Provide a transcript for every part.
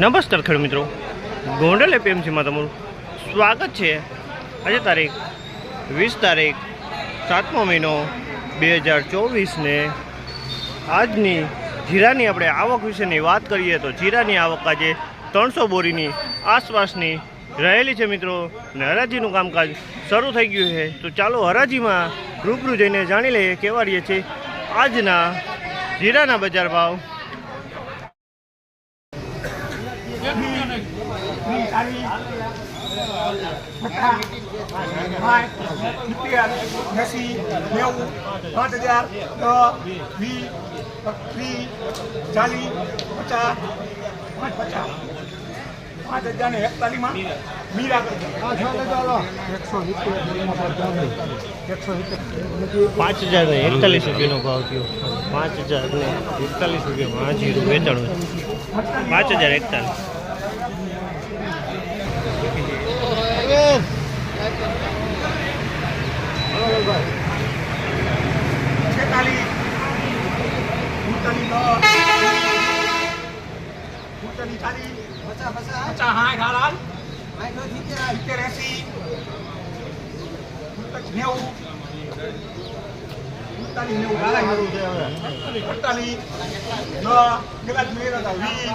નમસ્કાર ખેડૂત મિત્રો. ગોંડલ એપીએમસીમાં તમારું સ્વાગત છે. આજે તારીખ વીસ તારીખ, સાતમો મહિનો બે હજાર ચોવીસને આજની જીરાની આપણે આવક વિશેની વાત કરીએ તો જીરાની આવક આજે ત્રણસો બોરીની આસપાસની રહેલી છે મિત્રો. અને હરાજીનું કામકાજ શરૂ થઈ ગયું છે. તો ચાલો હરાજીમાં રૂબરૂ જઈને જાણી લઈએ કેવા રહીએ છે આજના જીરાના બજાર ભાવ. એસી નેવું પાંચ હજાર દસ વીસ ત્રીસ ચાલીસ પચાસ પાંચ પચાસ પાંચ હજાર ને એકતાલીસમાં મીરા પાંચ હજાર એકતાલીસ રૂપિયાનો ભાવ થયો. પાંચ હજાર ને એકતાલીસ રૂપિયામાં આ જીરું વેચાણું પાંચ હજાર એકતાલીસ. છેતાલીસ ઉડતાલીસ દસ ઉડતાલીસ ચાલીસ પચાસ પચાસ સાઠ હાલ સિત્તેર એસી નેવું ઉડતાલીસ નેવું અડતાલીસ દસ કદાચ મેળ હતા વીસ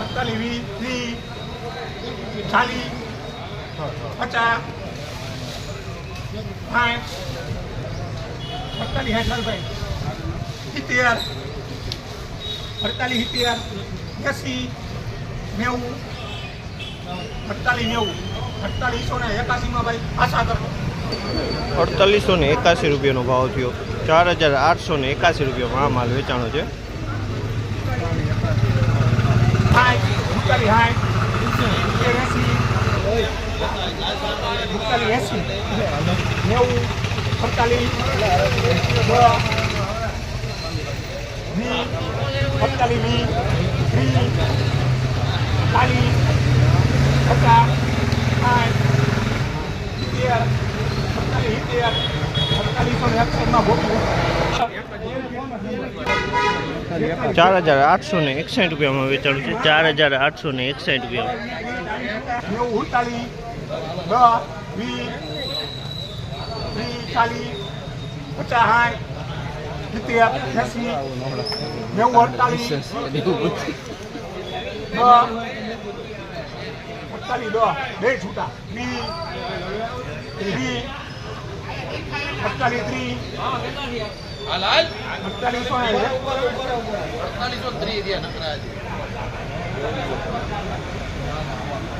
અડતાલીસ વીસ ત્રીસ ચાલીસ, પચાસ સાઠ અડતાલીસ હેઠળ ભાઈ. સિત્તેર, અડતાલીસ, સિત્તેર, એસી, નેવું, અડતાલીસ, નેવું. અડતાલીસો ને એકાસીમાં ભાઈ આશા કરો. અડતાલીસો ને એકાસી રૂપિયાનો ભાવ થયો. ચાર હજાર આઠસો ને એકાસી રૂપિયામાં આ માલ વેચાણો છે સાઠ અડતાલીસ સાઠ સિત્તેર એસી અડતાલીસ એસી નેવું અડતાલીસ વીસ અડતાલીસ વીસ ત્રીસ ચાલીસ પચાસ સાઠ ચાર હજાર આઠસો ને એકસાઠ રૂપિયામાં વેચાણું છે. ચાર હજાર આઠસો ને એકસાઠ રૂપિયા નેવું, ઉડતાલીસ, દસ વીસ ત્રીસ ચાલીસ પચાસ સાઠ સિત્તેર એસી નેવું અડતાલીસ દસ અડતાલીસ બે છૂટા વીસ વીસ અડતાલીસ ત્રીસ અડતાલીસો ને એક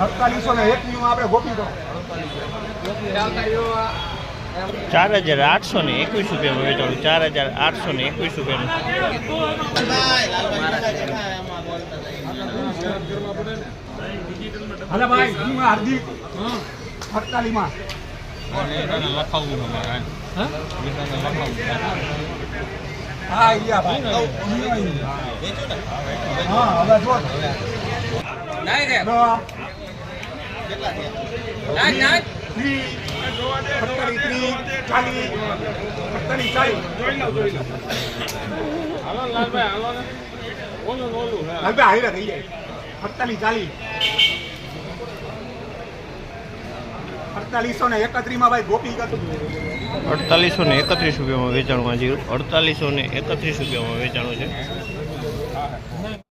અડતાલીસો ને એક ની આપણે ગોપી દો ચાર હજાર આઠસો ને એકવીસ રૂપિયામાં વેચાણું ચાર હજાર આઠસો ને એકવીસ રૂપિયાનું. હાલે ભાઈ હાર્દિક અડતાલીસમાં હા? હા હવે જો. ત્રીસ અડતાલીસ ને એકત્રીસમાં ભાઈ ગોપી અડતાલીસો ને એકત્રીસ રૂપિયામાં વેચાણમાં જીરું અડતાલીસો ને એકત્રીસ રૂપિયામાં વેચાણું છે